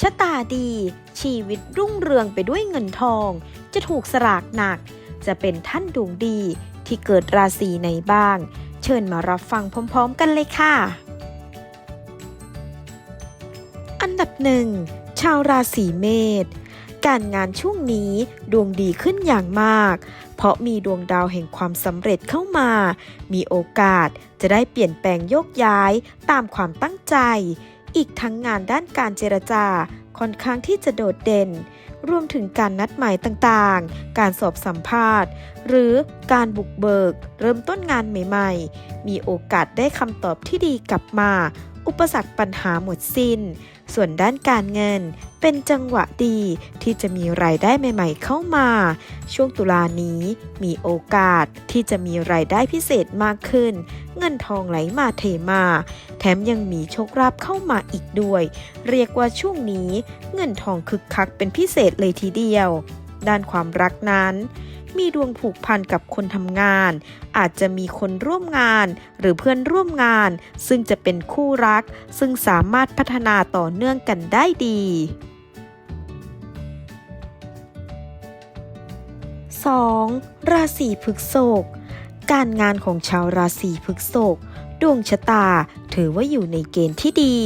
ชะตาดี ชีวิตรุ่งเรืองไปด้วยเงินทอง จะถูกสลากหนัก จะเป็นท่านดวงดีที่เกิดราศีไหนบ้าง เชิญมารับฟังพร้อมๆกันเลยค่ะ อันดับหนึ่งชาวราศีเมษการงานช่วงนี้ดวงดีขึ้นอย่างมาก เพราะมีดวงดาวแห่งความสำเร็จเข้ามา มีโอกาสจะได้เปลี่ยนแปลงโยกย้ายตามความตั้งใจ อีกทั้งงานด้านการเจรจาค่อนข้างที่จะโดดเด่น รวมถึงการนัดหมายต่างๆ การสอบสัมภาษณ์ หรือการบุกเบิก เริ่มต้นงานใหม่ๆ มีโอกาสได้คำตอบที่ดีกลับมา อุปสรรคปัญหาหมดสิน้น ส่วนด้านการเงิน เป็นจังหวะดีที่จะมีรายได้ใหม่ ๆ เข้ามา ช่วงตุลานี้มีโอกาสที่จะมีรายได้พิเศษมากขึ้น เงินทองไหลมาเทมา แถมยังมีโชคลาภเข้ามาอีกด้วย เรียกว่าช่วงนี้ เงินทองคึกคักเป็นพิเศษเลยทีเดียว ด้านความรักนั้น มีดวงผูกพันกับคนทำงาน อาจจะมีคนร่วมงานหรือเพื่อนร่วมงาน ซึ่งจะเป็นคู่รัก ซึ่งสามารถพัฒนาต่อเนื่องกันได้ดี 2. ราศีพฤษภการงานของชาวราศีพฤษภดวงชะตาถือว่าอยู่ในเกณฑ์ที่ดี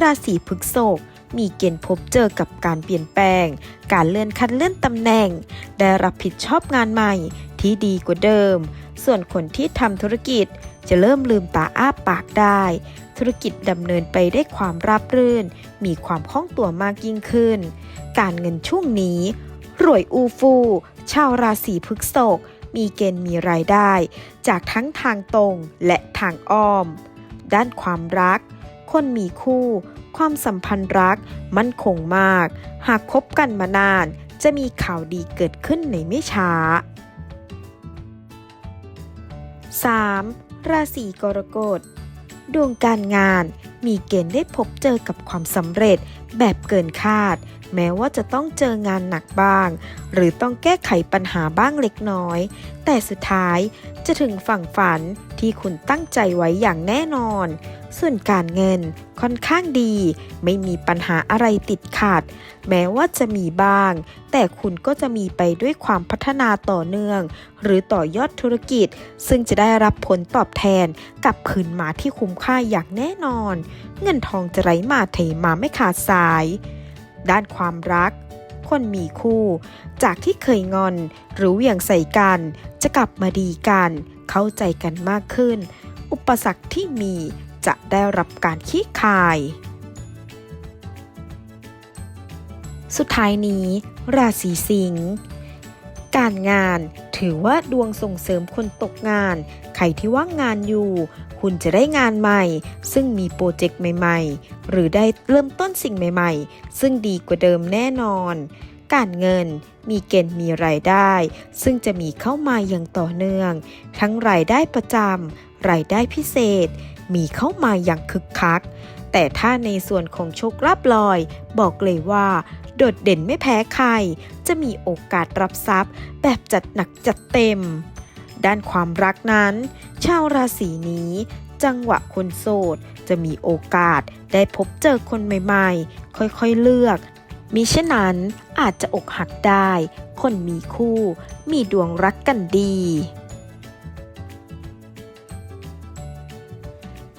ราศีพฤษภ มีเกณฑ์พบเจอกับการเปลี่ยนแปลง การเลื่อนขั้นเลื่อนตำแหน่ง ได้รับผิดชอบงานใหม่ที่ดีกว่าเดิม ส่วนคนที่ทำธุรกิจจะเริ่มลืมตาอ้าปากได้ ธุรกิจดำเนินไปได้ความราบรื่น มีความคล่องตัวมากยิ่งขึ้น การเงินช่วงนี้ รวยอูฟู ชาวราศีพฤษภมีเกณฑ์มีรายได้ จากทั้งทางตรงและทางอ้อม ด้านความรัก คนมีคู่ ความสัมพันธ์รัก มั่นคงมาก หากคบกันมานาน จะมีข่าวดีเกิดขึ้นในไม่ช้า 3. ราศีกรกฎดวงการงานมีเกณฑ์ได้พบเจอกับความสำเร็จแบบเกินคาด แม้ว่าจะต้องเจองานหนักบ้าง หรือต้องแก้ไขปัญหาบ้างเล็กน้อย แต่สุดท้ายจะถึงฝั่งฝันที่คุณตั้งใจไว้อย่างแน่นอน ส่วนการเงินค่อนข้างดี ไม่มีปัญหาอะไรติดขัด แม้ว่าจะมีบ้าง แต่คุณก็จะมีไปด้วยความพัฒนาต่อเนื่อง หรือต่อยอดธุรกิจ ซึ่งจะได้รับผลตอบแทนกลับคืนมาที่คุ้มค่าอย่างแน่นอน เงินทองจะไหลมาเทมาไม่ขาดสาย ด้านความรักคนมีคู่ จากที่เคยงอนหรือเหวี่ยงใส่กัน จะกลับมาดีกัน เข้าใจกันมากขึ้น อุปสรรคที่มี จะได้รับการขี้คาย สุดท้ายนี้ ราศีสิงห์การงานถือว่าดวงส่งเสริมคนตกงาน ใครที่ว่างงานอยู่ คุณจะได้งานใหม่ ซึ่งมีโปรเจกต์ใหม่ๆ หรือได้เริ่มต้นสิ่งใหม่ๆ ซึ่งดีกว่าเดิมแน่นอน การเงินมีเกณฑ์มีรายได้ ซึ่งจะมีเข้ามาอย่างต่อเนื่อง ทั้งรายได้ประจำ รายได้พิเศษ มีเข้ามาอย่างคึกคัก แต่ถ้าในส่วนของโชคลาภลอย บอกเลยว่า โดดเด่นไม่แพ้ใคร จะมีโอกาสรับทรัพย์ แบบจัดหนักจัดเต็ม ด้านความรักนั้น ชาวราศีนี้จังหวะคนโสด จะมีโอกาสได้พบเจอคนใหม่ๆ ค่อยๆเลือก มิเช่นนั้นอาจจะอกหักได้ คนมีคู่ มีดวงรักกันดี